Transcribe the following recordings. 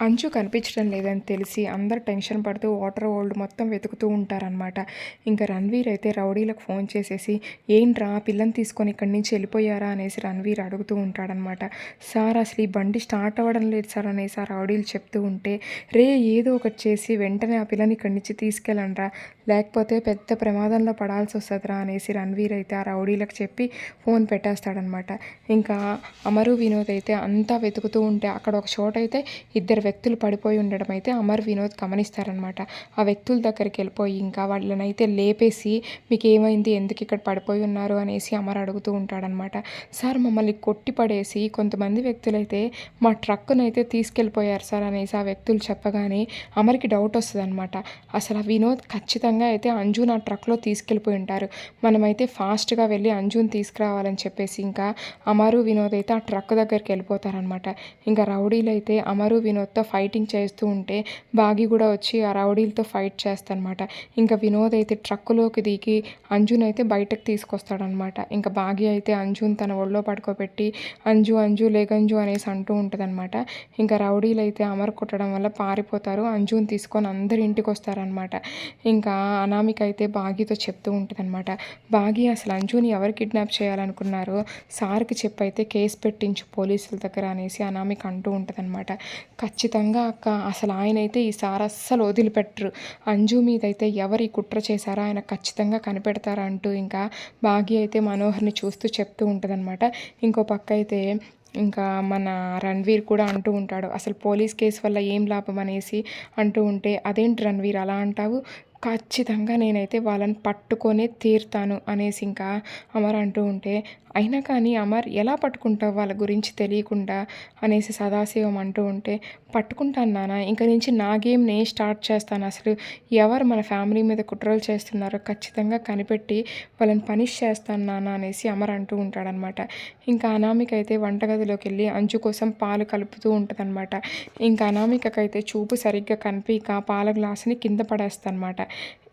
అంచు కనిపించడం లేదని తెలిసి అందరు టెన్షన్ పడుతూ వాటర్ వరల్డ్ మొత్తం వెతుకుతూ ఉంటారనమాట ఇంకా రణ్వీర్ అయితే రౌడీలకు ఫోన్ చేసేసి ఏంట్రా పిల్లని తీసుకొని ఇక్కడి నుంచి వెళ్ళిపోయారా? అనేసి రణ్వీర్ అడుగుతూ ఉంటాడనమాట సార్ అసలు ఈ బండి స్టార్ట్ అవ్వడం లేదు సార్ అనేసి ఆ రౌడీలు చెప్తూ ఉంటే రే ఏదో ఒకటి చేసి వెంటనే ఆ పిల్లని ఇక్కడి నుంచి తీసుకెళ్ళండ్రా. లేకపోతే పెద్ద ప్రమాదంలో పడాల్సి వస్తుందిరా అనేసి రణ్వీర్ అయితే ఆ రౌడీలకు చెప్పి ఫోన్ పెట్టేస్తాడనమాట. ఇంకా అమరు వినోద్ అయితే అంతా వెతుకుతూ ఉంటే అక్కడ ఒక చోట అయితే ఇద్దరు వ్యక్తులు పడిపోయి ఉండడం అయితే అమర్ వినోద్ గమనిస్తారనమాట. ఆ వ్యక్తుల దగ్గరికి వెళ్ళిపోయి ఇంకా వాళ్ళని అయితే లేపేసి మీకు ఏమైంది? ఎందుకు ఇక్కడ పడిపోయి ఉన్నారు? అనేసి అమర్ అడుగుతూ ఉంటాడనమాట. సార్ మమ్మల్ని కొట్టి పడేసి కొంతమంది వ్యక్తులైతే మా ట్రక్కునైతే తీసుకెళ్ళిపోయారు సార్ అనేసి ఆ వ్యక్తులు చెప్పగానే అమర్కి డౌట్ వస్తుంది అనమాట అసలు ఆ వినోద్ ఖచ్చితంగా అయితే అంజున్ ఆ ట్రక్లో తీసుకెళ్ళిపోయి ఉంటారు. మనమైతే ఫాస్ట్గా వెళ్ళి అంజున్ తీసుకురావాలని చెప్పేసి ఇంకా అమరు వినోద్ అయితే ఆ ట్రక్ దగ్గరికి వెళ్ళిపోతారనమాట. ఇంకా రౌడీలు అయితే అమరు వినోద్తో ఫైటింగ్ చేస్తూ ఉంటే బాగి కూడా వచ్చి ఆ రౌడీలతో ఫైట్ చేస్తానమాట ఇంకా వినోద్ అయితే ట్రక్కులోకి దిగి అంజున్ అయితే బయటకు తీసుకొస్తాడనమాట. ఇంకా బాగి అయితే అంజున్ తన ఒళ్ళో పడుకోబెట్టి అంజు అంజు లేగంజు అనేసి అంటూ ఉంటుందన్నమాట ఇంకా రౌడీలు అయితే అమరు కొట్టడం వల్ల పారిపోతారు. అంజున్ తీసుకొని అందరి ఇంటికి వస్తారనమాట. ఇంకా అనామిక అయితే బాగితో చెప్తూ ఉంటుందన్నమాట. బాగి అసలు అంజుని ఎవరు కిడ్నాప్ చేయాలనుకున్నారో సార్కి చెప్పైతే కేసు పెట్టించు పోలీసుల దగ్గర అనేసి అనామిక అంటూ ఉంటుందన్నమాట. ఖచ్చితంగా ఖచ్చితంగా అక్క అసలు ఆయన అయితే సార్ అస్సలు వదిలిపెట్టరు. అంజు మీద అయితే ఎవరు ఈ కుట్ర చేశారో ఆయన ఖచ్చితంగా కనిపెడతారా అంటూ ఇంకా భాగ్య అయితే మనోహర్ని చూస్తూ చెప్తూ ఉంటుందన్నమాట. ఇంకో పక్క అయితే ఇంకా మన రణ్వీర్ కూడా అంటూ ఉంటాడు. అసలు పోలీస్ కేసు వల్ల ఏం లాభం అనేసి అంటూ ఉంటే అదేంటి రణ్వీర్ అలా అంటావు? ఖచ్చితంగా నేనైతే వాళ్ళని పట్టుకొనే తీరుతాను అనేసి ఇంకా అమర్ అంటూ ఉంటే అయినా కానీ అమర్ ఎలా పట్టుకుంటావు వాళ్ళ గురించి తెలియకుండా? అనేసి సదాశివం అంటూ ఉంటే పట్టుకుంటాను నాన్న ఇంక నుంచి నా గేమ్ నేను స్టార్ట్ చేస్తాను. అసలు ఎవరు మన ఫ్యామిలీ మీద కుట్రలు చేస్తున్నారో ఖచ్చితంగా కనిపెట్టి వాళ్ళని పనిష్ చేస్తాను నాన్న అనేసి అమర్ అంటూ ఉంటాడనమాట. ఇంకా అనామిక అయితే వంటగదిలోకి వెళ్ళి అంచు కోసం పాలు కలుపుతూ ఉంటుందన్నమాట ఇంకా అనామికకైతే చూపు సరిగ్గా కనిపించక పాల గ్లాసుని కింద పడేస్తానమాట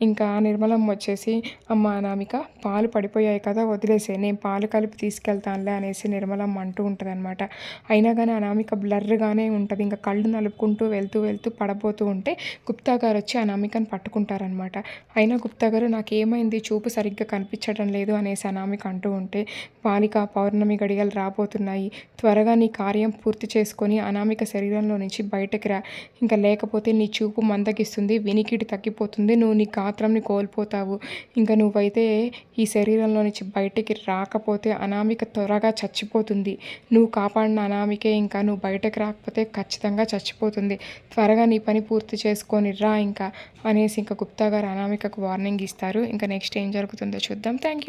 ఇంకా నిర్మలం వచ్చేసి అమ్మ అనామిక పాలు పడిపోయాయి కదా వదిలేసే నేను పాలు కలిపి తీసుకెళ్తానులే అనేసి నిర్మలమ్మ అంటూ ఉంటుంది అనమాట అయినా కానీ అనామిక బ్లర్గానే ఉంటుంది. ఇంకా కళ్ళు నలుపుకుంటూ వెళ్తూ వెళ్తూ పడబోతూ ఉంటే గుప్తా గారు వచ్చి అనామికను పట్టుకుంటారనమాట అయినా గుప్తా గారు నాకు ఏమైంది చూపు సరిగ్గా కనిపించడం లేదు అనేసి అనామిక అంటూ ఉంటే బాలిక పౌర్ణమి గడియలు రాబోతున్నాయి. త్వరగా నీ కార్యం పూర్తి చేసుకొని అనామిక శరీరంలో నుంచి బయటకు రా. ఇంకా లేకపోతే నీ చూపు మందగిస్తుంది వినికిడి తగ్గిపోతుంది నువ్వు నువ్వు నీ గాత్రంని కోల్పోతావు. ఇంకా నువ్వైతే ఈ శరీరంలో నుంచి బయటికి రాకపోతే అనామిక త్వరగా చచ్చిపోతుంది. నువ్వు కాపాడిన అనామికే ఇంకా నువ్వు బయటకు రాకపోతే ఖచ్చితంగా చచ్చిపోతుంది. త్వరగా నీ పని పూర్తి చేసుకొని రా ఇంకా అనేసి ఇంకా గుప్తా గారు అనామికకు వార్నింగ్ ఇస్తారు. ఇంకా నెక్స్ట్ ఏం జరుగుతుందో చూద్దాం. Thank you